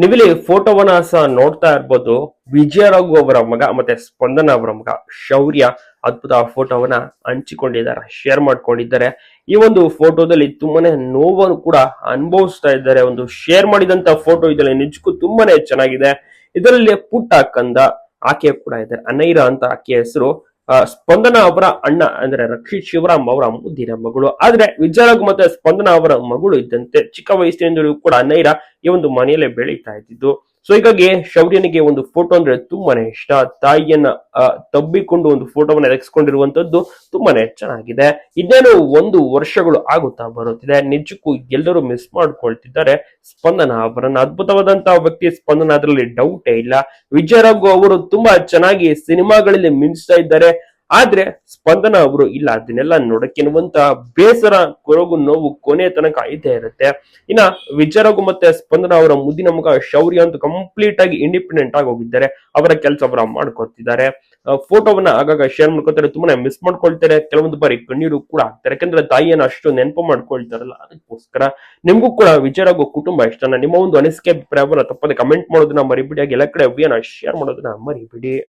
ನೀವಿಲ್ಲಿ ಫೋಟೋವನ್ನ ಸಹ ನೋಡ್ತಾ ಇರ್ಬೋದು. ವಿಜಯ ರಘು ಅವರ ಮಗ ಮತ್ತೆ ಸ್ಪಂದನ ಅವರ ಮಗ ಶೌರ್ಯ ಅದ್ಭುತ ಫೋಟೋವನ್ನ ಹಂಚಿಕೊಂಡಿದ್ದಾರೆ, ಶೇರ್ ಮಾಡ್ಕೊಂಡಿದ್ದಾರೆ. ಈ ಒಂದು ಫೋಟೋದಲ್ಲಿ ತುಂಬಾನೇ ನೋವನ್ನು ಕೂಡ ಅನುಭವಿಸ್ತಾ ಇದ್ದಾರೆ. ಒಂದು ಶೇರ್ ಮಾಡಿದಂತ ಫೋಟೋ ಇದರಲ್ಲಿ ನಿಜಕ್ಕೂ ತುಂಬಾನೇ ಚೆನ್ನಾಗಿದೆ. ಇದರಲ್ಲಿ ಪುಟ್ಟ ಕಂದ ಆಕೆ ಕೂಡ ಇದೆ. ಅನೈರ ಅಂತ ಆಕೆಯ ಹೆಸರು. ಸ್ಪಂದನ ಅವರ ಅಣ್ಣ, ಅಂದ್ರೆ ರಕ್ಷಿತ್ ಶಿವರಾಮ್ ಅವರ ಮುದ್ದಿನ ಮಗಳು. ಆದ್ರೆ ವಿಜಯರಘು ಮತ್ತೆ ಸ್ಪಂದನ ಅವರ ಮಗಳು ಇದ್ದಂತೆ ಚಿಕ್ಕ ವಯಸ್ಸಿನಿಂದಲೂ ಕೂಡ ಅನೈರ ಈ ಒಂದು ಮನೆಯಲ್ಲೇ ಬೆಳೀತಾ ಇದ್ದಿದ್ದು. ಸೊ ಹೀಗಾಗಿ ಶೌರ್ಯನಿಗೆ ಒಂದು ಫೋಟೋ ಅಂದ್ರೆ ತುಂಬಾನೇ ಇಷ್ಟ. ತಾಯಿಯನ್ನ ತಬ್ಬಿಕೊಂಡು ಒಂದು ಫೋಟೋವನ್ನ ಎರಗಿಸ್ಕೊಂಡಿರುವಂತದ್ದು ತುಂಬಾನೇ ಚೆನ್ನಾಗಿದೆ. ಇನ್ನೇನು ಒಂದು ವರ್ಷಗಳು ಆಗುತ್ತಾ ಬರುತ್ತಿದೆ. ನಿಜಕ್ಕೂ ಎಲ್ಲರೂ ಮಿಸ್ ಮಾಡ್ಕೊಳ್ತಿದ್ದಾರೆ. ಸ್ಪಂದನ, ಅವರನ್ನ ಅದ್ಭುತವಾದಂತಹ ವ್ಯಕ್ತಿ ಸ್ಪಂದನ, ಅದರಲ್ಲಿ ಡೌಟೇ ಇಲ್ಲ. ವಿಜಯ ರಘು ಅವರು ತುಂಬಾ ಚೆನ್ನಾಗಿ ಸಿನಿಮಾಗಳಲ್ಲಿ ಮಿಂಚ್ತಾ ಇದ್ದಾರೆ. ಆದ್ರೆ ಸ್ಪಂದನ ಅವರು ಇಲ್ಲ, ಅದನ್ನೆಲ್ಲ ನೋಡಕ್ಕೆನ್ನುವಂತ ಬೇಸರ, ಕೊರಗು ನೋವು ಕೊನೆ ತನಕ ಇದ್ದೇ ಇರುತ್ತೆ. ಇನ್ನ ವಿಜಯರಘು ಮತ್ತೆ ಸ್ಪಂದನ ಅವರ ಮುದ್ದಿನ ಮುಖ ಶೌರ್ಯ ಅಂತ ಕಂಪ್ಲೀಟ್ ಆಗಿ ಇಂಡಿಪೆಂಡೆಂಟ್ ಆಗಿ ಹೋಗಿದ್ದಾರೆ. ಅವರ ಕೆಲಸ ಅವರ ಮಾಡ್ಕೊತಿದ್ದಾರೆ. ಫೋಟೋವನ್ನ ಆಗಾಗ ಶೇರ್ ಮಾಡ್ಕೊತಾರೆ ತುಂಬಾನೇ ಮಿಸ್ ಮಾಡ್ಕೊಳ್ತಾರೆ. ಕೆಲವೊಂದು ಬಾರಿ ಕಣ್ಣೀರು ಕೂಡ ಆಗ್ತಾರೆ ಯಾಕಂದ್ರೆ ತಾಯಿಯನ್ನು ಅಷ್ಟು ನೆನಪು ಮಾಡ್ಕೊಳ್ತಾರಲ್ಲ, ಅದಕ್ಕೋಸ್ಕರ. ನಿಮ್ಗೂ ಕೂಡ ವಿಚಾರಗು ಕುಟುಂಬ ಇಷ್ಟನ? ನಿಮ್ಮ ಒಂದು ಅನಿಸಿಕೆ, ಅಭಿಪ್ರಾಯವನ್ನ ತಪ್ಪದೆ ಕಮೆಂಟ್ ಮಾಡೋದನ್ನ ಮರಿಬಿಡಿ. ಹಾಗೆ ಎಲ್ಲ ಕಡೆ ಶೇರ್ ಮಾಡೋದನ್ನ ಮರಿಬಿಡಿ.